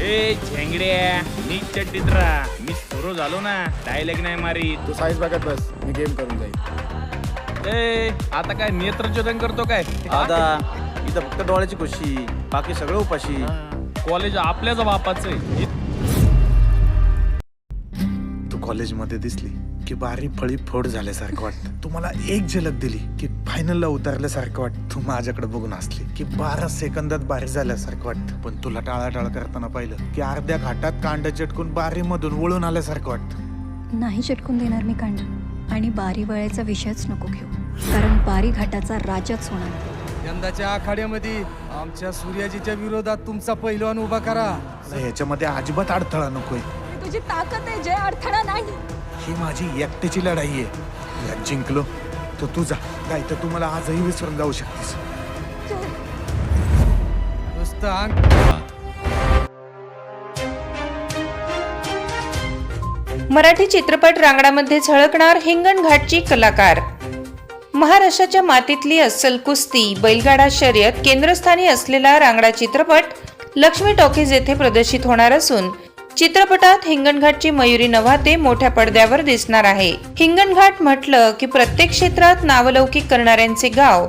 ए झेंगड्या नीट चड्डीत राहा मी सुरू झालो ना. डायलॉग नाही मारी. तू साईज बघत बस. मी गेम करून जाईल ए आता काय नेत्रचोदन करतो काय? दादा इथं फक्त डोळ्याची खुशी बाकी सगळं उपाशी. कॉलेज आपल्याच बापाचं आहे. तू कॉलेजमध्ये दिसली. की बारी फळी फोड झाल्यासारखं वाटतं. तुम्हाला एक झलक दिली की फायनलला उतरल्यासारखं वाटतं. तू माझ्याकडे बघून असली की बारा सेकंदात बारी झाल्यासारखं वाटतं. पण तुला टाळाटाळ करताना पाहिलं की अर्ध्या घाटात कांड चटकून बारीमधून वळून आल्यासारखं वाटतं. नाही चिटकून देणार मी कांड. आणि बारी वळायचा विषयच नको घेऊ. कारण बारी घाटाचा राजाच होणार. यंदाच्या आखाड्यामध्ये आमच्या सूर्याजीच्या विरोधात तुमचा पैलवान उभा करा. याच्यामध्ये अजिबात अडथळा नकोय. तुझी ताकद आहे जय अडथळा नाही. ही माझी एकट्याची लढाई आहे. यात जिंकलो तर तुझा काय तर तू मला आजही विसरून जाऊ शकतेस. नुसतं अंग मराठी चित्रपट रांगडामध्ये झळकणार हिंगणघाटची कलाकार. महाराष्ट्राच्या मातीतली अस्सल कुस्ती बैलगाडा शर्यत केंद्रस्थानी असलेला रांगडा चित्रपट लक्ष्मी टॉकीज येथे प्रदर्शित होणार असून चित्रपटात हिंगणघाटची मयुरी नव्हाते मोठ्या पडद्यावर दिसणार आहे. हिंगणघाट म्हटलं की प्रत्येक क्षेत्रात नावलौकिक करणाऱ्यांचे गाव.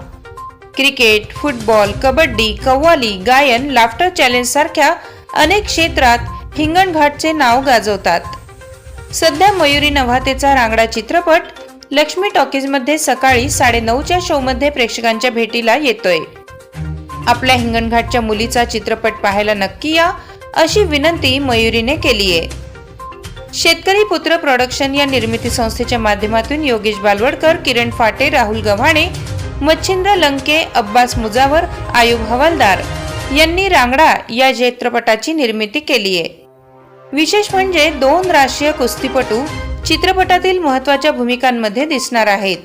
क्रिकेट फुटबॉल कबड्डी कव्वाली गायन लाफ्टर चॅलेंज सारख्या अनेक क्षेत्रात हिंगणघाटचे नाव गाजवतात. सध्या मयुरी नव्हातेचा रांगडा चित्रपट लक्ष्मी टॉकीजमध्ये सकाळी साडेनऊच्या शोमध्ये प्रेक्षकांच्या भेटीला येतोय. आपल्या हिंगणघाटच्या मुलीचा चित्रपट पाहायला नक्की या. अशी विनंती मयुरीने केली आहे. शेतकरी पुत्र प्रोडक्शन या निर्मिती संस्थेच्या माध्यमातून योगेश बालवडकर किरण फाटे राहुल गव्हाणे मच्छिंद्र लंके अब्बास मुजावर आयुब हवालदार यांनी रांगडा या चित्रपटाची निर्मिती केली आहे. विशेष म्हणजे दोन राष्ट्रीय कुस्तीपटू चित्रपटातील महत्त्वाच्या भूमिकांमध्ये दिसणार आहेत.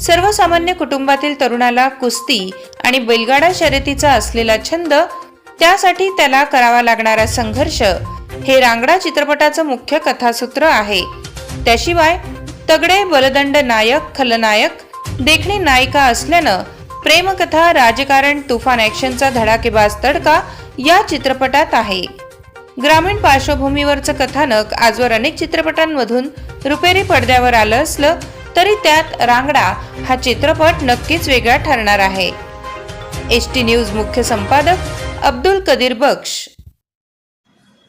सर्वसामान्य कुटुंबातील तरुणाला कुस्ती आणि बैलगाडा शर्यतीचा असलेला छंद त्यासाठी त्याला करावा लागणारा संघर्ष हे रांगडा चित्रपटाचं मुख्य कथासूत्र आहे. त्याशिवाय तगडे बलदंड नायक खलनायक देखणी नायिका असल्यानं प्रेमकथा राजकारण तुफान ॲक्शनचा धडाकेबाज तडका या चित्रपटात आहे. ग्रामीण पार्श्वभूमीवरचं कथानक आजवर अनेक चित्रपटांमधून रुपेरी पडद्यावर आलं असलं तरी त्यात रांगडा हा चित्रपट नक्कीच वेगळा ठरणार आहे. एस टी न्यूज मुख्य संपादक अब्दुल कदीर बक्ष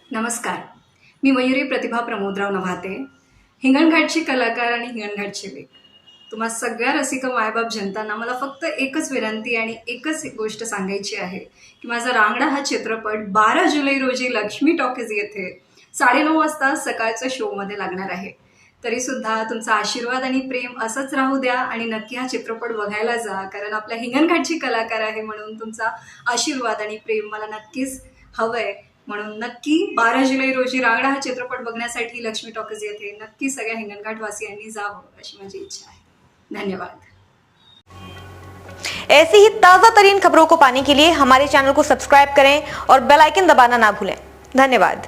नमस्कार. मी मयुरी प्रतिभा प्रमोदराव नव्हाते. हिंगणघाटची कलाकार आणि हिंगणघाटची वेग तुम्हा सगळ्या रसिक मायबाप जनतांना मला फक्त एकच विनंती आणि एकच गोष्ट सांगायची आहे की माझा रांगडा हा चित्रपट बारा जुलै रोजी लक्ष्मी टॉकीज येथे साडेनऊ वाजता सकाळच्या शोमध्ये लागणार आहे. तरीसुद्धा तुमचा आशीर्वाद आणि प्रेम असंच राहू द्या आणि नक्की हा चित्रपट बघायला जा कारण आपल्या हिंगणघाटची कलाकार आहे म्हणून तुमचा आशीर्वाद आणि प्रेम मला नक्कीच हवंय. म्हणून नक्की बारा जुलै रोजी रांगडा हा चित्रपट बघण्यासाठी लक्ष्मी टॉकीज येथे नक्की सगळ्या हिंगणघाटवासियांनी जावं अशी माझी इच्छा आहे. धन्यवाद. ऐसी ही ताज़ा तरीन खबरों को पाने के लिए हमारे चैनल को सब्सक्राइब करें और बेल आइकन दबाना ना भूलें। धन्यवाद।